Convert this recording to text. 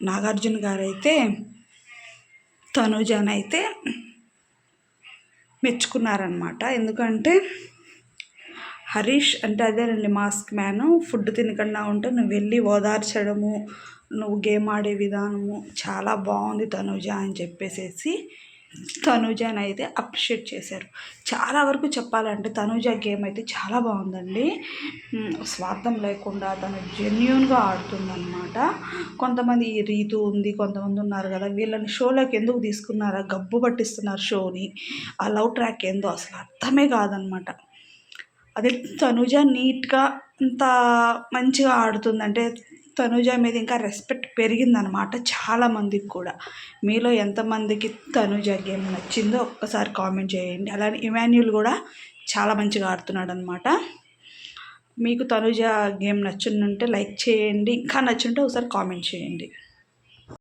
నాగార్జున గారైతే అయితే అయితే మెచ్చుకున్నారనమాట ఎందుకంటే హరీష్ అంటే అదేనండి మాస్క్ మ్యాన్. ఫుడ్ తినకుండా ఉంటే నువ్వు వెళ్ళి ఓదార్చడము నువ్వు గేమ్ ఆడే విధానము చాలా బాగుంది తనుజ అని చెప్పేసేసి తనుజాని అయితే అప్రిషియేట్ చేశారు. చాలా వరకు చెప్పాలంటే తనూజ గేమ్ అయితే చాలా బాగుందండి. స్వార్థం లేకుండా తను జెన్యున్గా ఆడుతుందన్నమాట. కొంతమంది ఈ రీతు ఉంది కొంతమంది ఉన్నారు కదా వీళ్ళని షోలోకి ఎందుకు తీసుకున్నారా? గబ్బు పట్టిస్తున్నారు షోని. ఆ లవ్ ట్రాక్ ఏందో అసలు అర్థమే కాదనమాట అదే తనుజ నీట్గా అంత మంచిగా ఆడుతుందంటే తనుజ మీద ఇంకా రెస్పెక్ట్ పెరిగిందనమాట చాలామందికి కూడా. మీలో ఎంతమందికి తనుజ గేమ్ నచ్చిందో ఒక్కసారి కామెంట్ చేయండి. అలానే ఇమాన్యుల్ కూడా చాలా మంచిగా ఆడుతున్నాడు అనమాట మీకు తనుజ గేమ్ నచ్చుంటే లైక్ చేయండి. ఇంకా నచ్చుంటే ఒకసారి కామెంట్ చేయండి.